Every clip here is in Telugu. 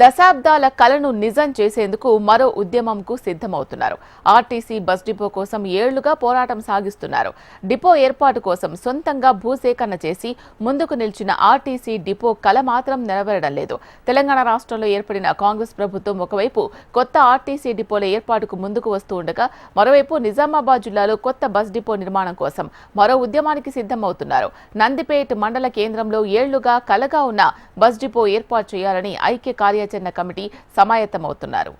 దశాబ్దాల కలను నిజం చేసేందుకు మరో ఉద్యమంకు సిద్ధమవుతున్నారు. ఆర్టీసీ బస్ డిపో కోసం ఏళ్ళుగా పోరాటం సాగిస్తున్నారు. డిపో ఏర్పాటు కోసం సొంతంగా భూసేకరణ చేసి ముందుకు నిలిచిన ఆర్టీసీ డిపో కల మాత్రం నెరవేరడం లేదు. తెలంగాణ రాష్ట్రంలో ఏర్పడిన కాంగ్రెస్ ప్రభుత్వం ఒకవైపు కొత్త ఆర్టీసీ డిపోల ఏర్పాటుకు ముందుకు వస్తూ ఉండగా మరోవైపు నిజామాబాద్ జిల్లాలో కొత్త బస్ డిపో నిర్మాణం కోసం మరో ఉద్యమానికి సిద్ధమవుతున్నారు. నందిపేట్ మండల కేంద్రంలో ఏళ్ళుగా కలగా ఉన్న బస్ డిపో ఏర్పాటు చేయాలని ఐక్య కార్యాచరణ కమిటీ సమాయత్తమవుతున్నారు.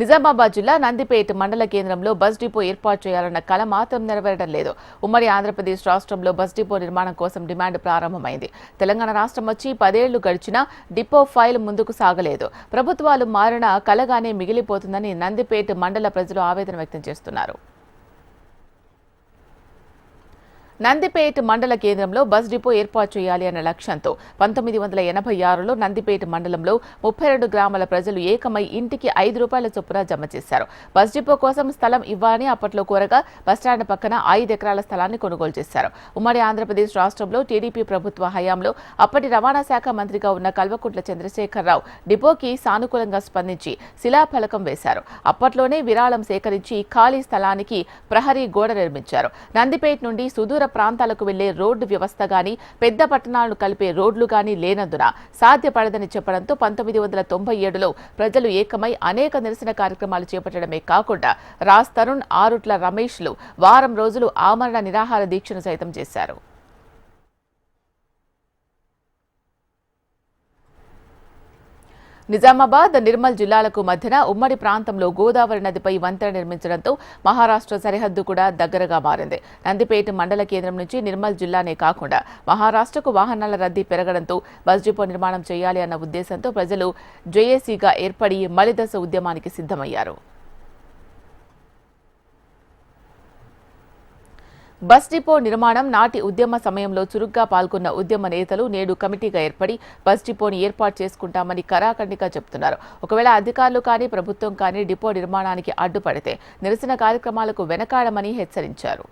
నిజామాబాద్ జిల్లా నందిపేట మండల కేంద్రంలో బస్ డిపో ఏర్పాటు చేయాలన్న కల మాత్రం నెరవేరడం లేదు. ఉమ్మడి ఆంధ్రప్రదేశ్ రాష్ట్రంలో బస్ డిపో నిర్మాణం కోసం డిమాండ్ ప్రారంభమైంది. తెలంగాణ రాష్ట్రం వచ్చి పదేళ్ళు గడిచినా డిపో ఫైల్ ముందుకు సాగలేదు. ప్రభుత్వాలు మారినా కలగానే మిగిలిపోతుందని నందిపేట మండల ప్రజలు ఆవేదన వ్యక్తం చేస్తున్నారు. నందిపేట మండల కేంద్రంలో బస్ డిపో ఏర్పాటు చేయాలి అన్న లక్ష్యంతో పంతొమ్మిది వందల ఎనభై ఆరులో నందిపేట మండలంలో ముప్పై రెండు గ్రామాల ప్రజలు ఏకమై ఇంటికి ఐదు రూపాయల చొప్పున జమ చేశారు. బస్ డిపో కోసం స్థలం ఇవ్వాలని అప్పట్లో కోరగా బస్టాండ్ పక్కన ఐదు ఎకరాల స్థలాన్ని కొనుగోలు చేశారు. ఉమ్మడి ఆంధ్రప్రదేశ్ రాష్ట్రంలో టీడీపీ ప్రభుత్వ హయాంలో అప్పటి రవాణా శాఖ మంత్రిగా ఉన్న కల్వకుంట్ల చంద్రశేఖరరావు డిపోకి సానుకూలంగా స్పందించి శిలాఫలకం వేశారు. అప్పట్లోనే విరాళం సేకరించి ఖాళీ స్థలానికి ప్రహరీ గోడ నిర్మించారు. నందిపేట నుండి సుదూర ప్రాంతాలకు వెళ్ళే రోడ్డు వ్యవస్థ గాని పెద్ద పట్టణాలను కలిపే రోడ్లు గాని లేనందున సాధ్యపడదని చెప్పడంతో పంతొమ్మిది వందల తొంభై ఏడులో ప్రజలు ఏకమై అనేక నిరసన కార్యక్రమాలు చేపట్టడమే కాకుండా రాజ్ తరుణ్ ఆరుట్ల రమేష్లు వారం రోజులు ఆమరణ నిరాహార దీక్షను సైతం చేశారు. నిజామాబాద్ నిర్మల్ జిల్లాలకు మధ్యన ఉమ్మడి ప్రాంతంలో గోదావరి నదిపై వంతెన నిర్మించడంతో మహారాష్ట్ర సరిహద్దు కూడా దగ్గరగా మారింది. నందిపేట మండల కేంద్రం నుంచి నిర్మల్ జిల్లానే కాకుండా మహారాష్ట్రకు వాహనాల రద్దీ పెరగడంతో బస్ డిపో నిర్మాణం చేయాలి అన్న ఉద్దేశంతో ప్రజలు జేఏసీగా ఏర్పడి మలిదశ ఉద్యమానికి సిద్ధమయ్యారు. బస్ డిపో నిర్మాణం నాటి ఉద్యమ సమయంలో చురుగ్గా పాల్గొన్న ఉద్యమ నేతలు నేడు కమిటీగా ఏర్పడి బస్ డిపోని ఏర్పాటు చేసుకుంటామని కరాఖండిగా చెబుతున్నారు. ఒకవేళ అధికారులు కానీ ప్రభుత్వం కానీ డిపో నిర్మాణానికి అడ్డుపడితే నిరసన కార్యక్రమాలకు వెనకాడమని హెచ్చరించారు.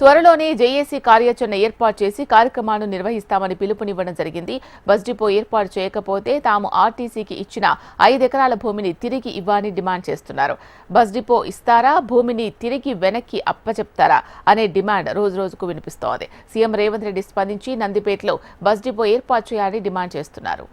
త్వరలోనే జేఏసీ కార్యాచరణ ఏర్పాటు చేసి కార్యక్రమాలను నిర్వహిస్తామని పిలుపునివ్వడం జరిగింది. బస్ డిపో ఏర్పాటు చేయకపోతే తాము ఆర్టీసీకి ఇచ్చిన ఐదెకరాల భూమిని తిరిగి ఇవ్వాలని డిమాండ్ చేస్తున్నారు. బస్ డిపో ఇస్తారా? భూమిని తిరిగి వెనక్కి అప్పచెప్తారా? అనే డిమాండ్ రోజు రోజుకు వినిపిస్తోంది. సీఎం రేవంత్ రెడ్డి స్పందించి నందిపేటలో బస్ డిపో ఏర్పాటు చేయాలని డిమాండ్ చేస్తున్నారు.